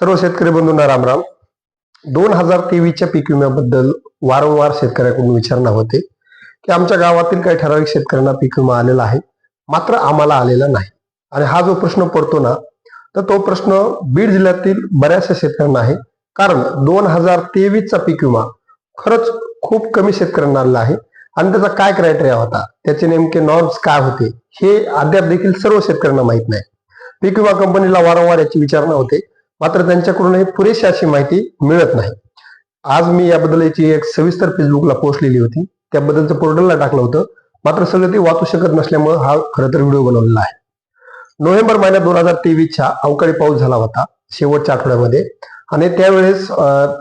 सर्व शेतकरी बंधूंना रामराम दोन हजार तेवीसच्या पीक विम्याबद्दल वारंवार शेतकऱ्याकडून विचारणा होते. की आमच्या गावातील काही ठराविक शेतकऱ्यांना पीक विमा आलेला आहे. मात्र आम्हाला आलेला नाही. आणि हा जो प्रश्न पडतो ना तर तो प्रश्न बीड जिल्ह्यातील बऱ्याचशा शेतकऱ्यांना आहे. कारण दोन हजार तेवीसचा पीक विमा खरंच खूप कमी शेतकऱ्यांना आलेला आहे. आणि त्याचा काय क्रायटेरिया होता? त्याचे नेमके नॉर्म्स काय होते? हे अद्याप देखील सर्व शेतकऱ्यांना माहीत नाही. पीक विमा कंपनीला वारंवार याची विचारणा होते. मात्र त्यांच्याकडूनही पुरेशी अशी माहिती मिळत नाही. आज मी याबद्दल याची एक सविस्तर फेसबुकला पोस्ट लिहिली होती. त्याबद्दलचं पोर्टलला टाकलं होतं. मात्र सगळं ते वाचू शकत नसल्यामुळे हा खरं तर व्हिडिओ बनवलेला आहे. नोव्हेंबर महिन्यात दोन हजार तेवीसच्या अवकाळी पाऊस झाला होता शेवटच्या आठवड्यामध्ये. आणि त्यावेळेस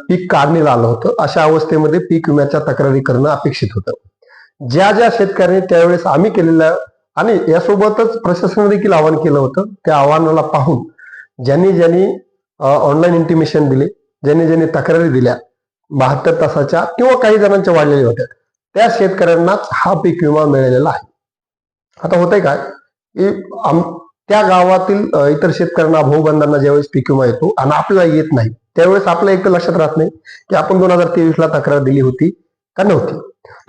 पीक काढणीला आलं होतं. अशा अवस्थेमध्ये पीक विम्याच्या तक्रारी करणं अपेक्षित होतं. ज्या ज्या शेतकऱ्यांनी त्यावेळेस आम्ही केलेल्या आणि यासोबतच प्रशासनाने देखील आवाहन केलं होतं त्या आव्हानाला पाहून ज्यांनी ज्यांनी ऑनलाईन इंटिमेशन दिली. ज्यांनी ज्यांनी तक्रारी दिल्या बहात्तर तासाच्या किंवा काही जणांच्या वाढलेल्या होत्या. त्या शेतकऱ्यांनाच हा पीक विमा मिळालेला आहे. आता होतंय काय? की त्या गावातील इतर शेतकऱ्यांना भाऊबंधांना ज्यावेळेस पीक विमा येतो आणि आपल्याला येत नाही त्यावेळेस आपल्या एक लक्षात राहत नाही की आपण दोन हजार तेवीस ला तक्रार दिली होती का नव्हती?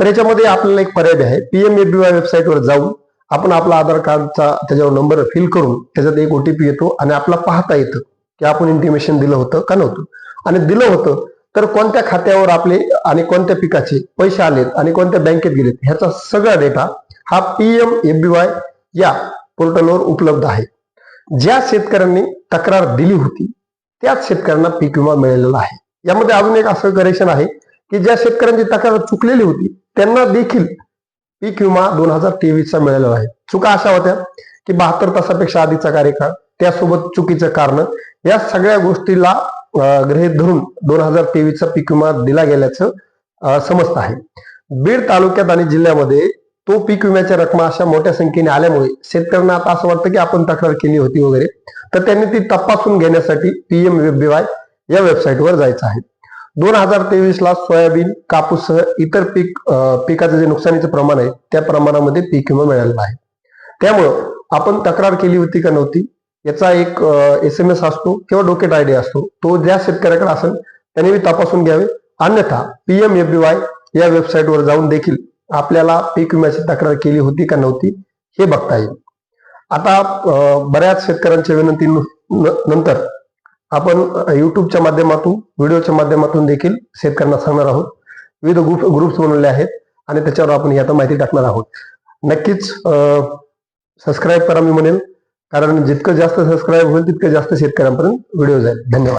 तर याच्यामध्ये आपल्याला एक पर्याय आहे. पीएमएबीवाय वेबसाईटवर जाऊन आपण आपला आधार कार्डचा त्याच्यावर नंबर फिल करून त्याच्यात एक ओटीपी येतो आणि आपला पाहता येतं. की आपण इंटिमेशन दिलं होतं का नव्हतं? आणि दिलं होतं तर कोणत्या खात्यावर आपले आणि कोणत्या पिकाचे पैसे आलेत आणि कोणत्या बँकेत गेलेत ह्याचा सगळा डेटा हा पीएम एबीवाय या पोर्टलवर उपलब्ध आहे. ज्या शेतकऱ्यांनी तक्रार दिली होती त्याच शेतकऱ्यांना पीक विमा मिळालेला आहे. यामध्ये अजून एक असं करेक्शन आहे की ज्या शेतकऱ्यांची तक्रार चुकलेली होती त्यांना देखील पीक विमा दोन हजार तेवीसचा मिळालेला आहे. चुका अशा होत्या की बहात्तर तासापेक्षा आधीचा कार्यकाळ त्यासोबत चुकीचं कारण. या सगळ्या गोष्टीला अं, धरून दोन हजार तेवीसचा पीक विमा दिला गेल्याचं समजत आहे. बीड तालुक्यात आणि जिल्ह्यामध्ये तो पीक विम्याच्या रकमा अशा मोठ्या संख्येने आल्यामुळे शेतकऱ्यांना आता असं वाटतं की आपण तक्रार केली होती वगैरे तर त्यांनी ती तपासून घेण्यासाठी पीएम बीवाय या वेबसाईटवर जायचं आहे. दोन हजार तेवीस ला सोयाबीन कापूससह इतर पीक पिकाचं जे नुकसानीचं प्रमाण आहे त्या प्रमाणामध्ये पीक विमा मिळालेला आहे. त्यामुळं आपण तक्रार केली होती का नव्हती? याचा एक एस एम एस असतो किंवा डोकेट आयडी असतो तो ज्या शेतकऱ्याकडे असेल त्याने मी तपासून घ्यावे. अन्यथा पीएम वाय या वेबसाईटवर जाऊन देखील आपल्याला पीक विम्याची तक्रार केली होती का नव्हती हे बघता येईल. आता बऱ्याच शेतकऱ्यांच्या विनंती नंतर आपण युट्यूबच्या माध्यमातून व्हिडिओच्या माध्यमातून देखील शेतकऱ्यांना सांगणार आहोत. विविध ग्रुप ग्रुप्स बनवले आहेत आणि त्याच्यावर आपण ही आता माहिती टाकणार आहोत. नक्कीच सबस्क्राईब करा मी म्हणेल. कारण जितकं जास्त सबस्क्राईब होईल तितकं जास्त शेतकऱ्यांपर्यंत व्हिडिओ जाईल. धन्यवाद.